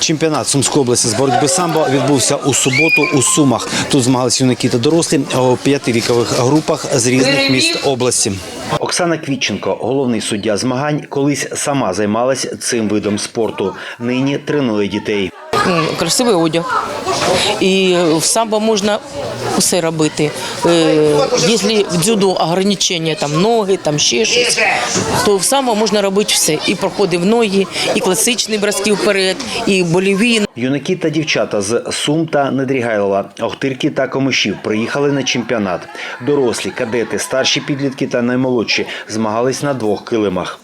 Чемпіонат Сумської області з боротьби самбо відбувся у суботу у Сумах. Тут змагалися юнаки та дорослі у п'яти вікових групах з різних міст області. Оксана Квітченко, головний суддя змагань, колись сама займалась цим видом спорту. Нині тренує дітей. Красивий одяг. І в самбо можна все робити. Е, Якщо в дзюдо ограничення, там ноги, там ще щось, то в самбо можна робити все. І проходи в ноги, і класичні броски вперед, і боліві. Юнаки та дівчата з Сум та Недрігайлова, Охтирки та Комишів приїхали на чемпіонат. Дорослі, кадети, старші підлітки та наймолодші змагались на двох килимах.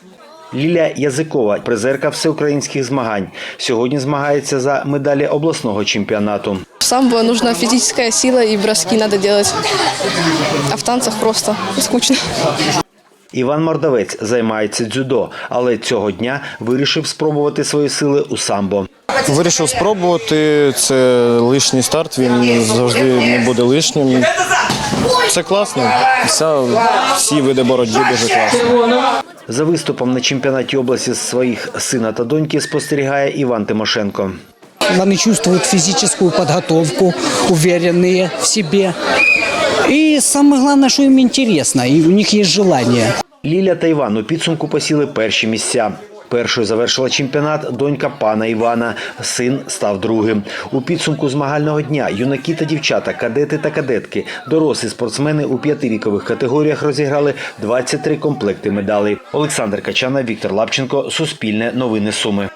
Ліля Язикова, призерка всеукраїнських змагань, сьогодні змагається за медалі обласного чемпіонату. Самбо нужна физическая сила и броски надо делать. А в танцах просто скучно. Іван Мордовець займається дзюдо, але цього дня вирішив спробувати свої сили у самбо. Вирішив спробувати. Це лишній старт, він завжди не буде лишнім. Це класно. Вся, всі види боротьби дуже класно. За виступом на чемпіонаті області своїх сина та доньки спостерігає Іван Тимошенко. Они чувствуют физическую подготовку, уверенные в себе. И самое главное, что им интересно, и у них есть желание. Ліля та Іван у підсумку посіли перші місця. Першою завершила чемпіонат донька пана Івана. Син став другим. У підсумку змагального дня юнаки та дівчата, кадети та кадетки, дорослі спортсмени у п'яти вікових категоріях розіграли 23 комплекти медалей. Олександр Качана, Віктор Лапченко, Суспільне новини Суми.